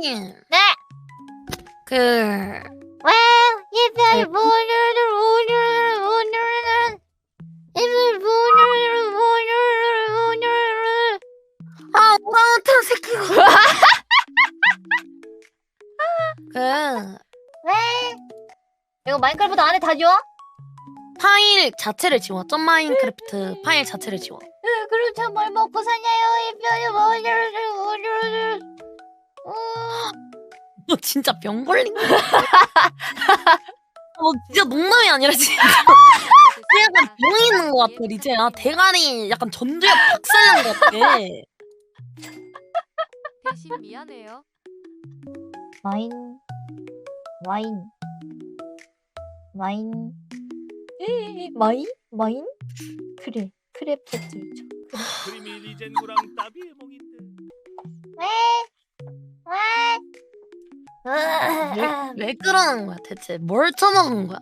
님, 네. 그 와, 이별 오늘은 오늘은 오늘은 이별 오늘은 오늘은 오늘은 아, 오랑우탄 새끼가. 그 왜? 이거 마인크래프트 안에 다 지워? 파일 자체를 지워. 점 마인크래프트 파일 자체를 지워. 에, 그럼 저뭘 먹고 사냐요? 너 진짜 병 걸린 거야. 어, 진짜 농담이 아니라 진짜. 약간 병이 있는 것 같아, 리제야. 대가리 약간 전두엽 박살난 것 같아. 대신 미안해요. 와인 와인 와인 에이, 마인? 마인? 그래 몽인데 왜? 왜? 왜, 왜 그러는 거야, 대체? 뭘 처먹은 거야?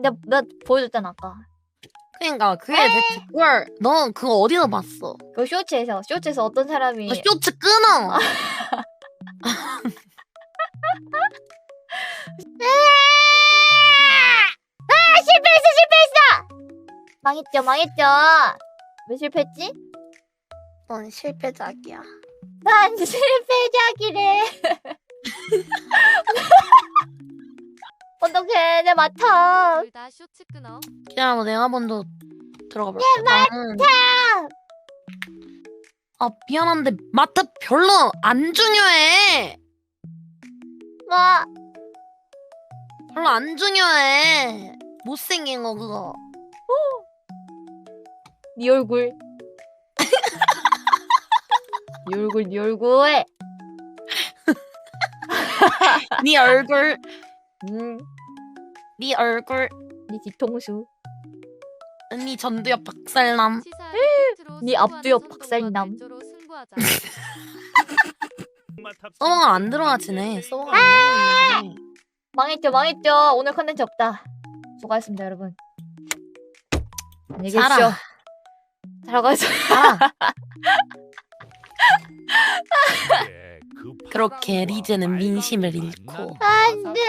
내가, 내가 보여줬잖아 아까 그러니까 그게 대체 그걸 너 그거 어디서 봤어? 그 쇼츠에서 쇼츠에서 어떤 사람이 너 쇼츠 끊어. 아 실패했어 실패했어 망했죠 망했죠 왜 실패했지? 넌 실패작이야. 난 실패작이래 어떡해 내 맡아 둘다 쇼츠 끊어. 기다려봐, 내가 먼저 들어가 볼게. 나는 아 미안한데 마트 별로 안 중요해. 뭐 별로 안 중요해. 못생긴 거 그거. 네 얼굴 네 얼굴 네 얼굴 네 얼굴, 음, 네 얼굴, 네 뒤통수 네 전두엽 박살남. 네 손동과 박살남. 승부하자. 서버가 안 들어가지네. 서버가 안 들어가지네. 망했죠 망했죠 오늘 컨텐츠 없다 수고하셨습니다 여러분 안녕히 계십시오 살아. 잘 가세요 아, 그 그렇게 리제는 민심을 잃고 안돼.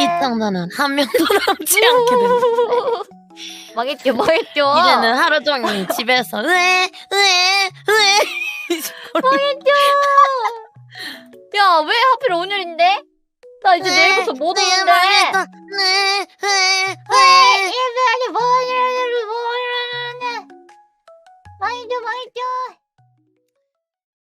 시청자는 한 명도 남지 않게 됩니다. 망했죠 망했죠. 이제는 하루 종일 집에서 으에 으에 으에 망했죠. 야 왜 하필 오늘인데? 나 이제 내일부터 못 오는데. 네, 으에 왜 으에. 이별이 뭐냐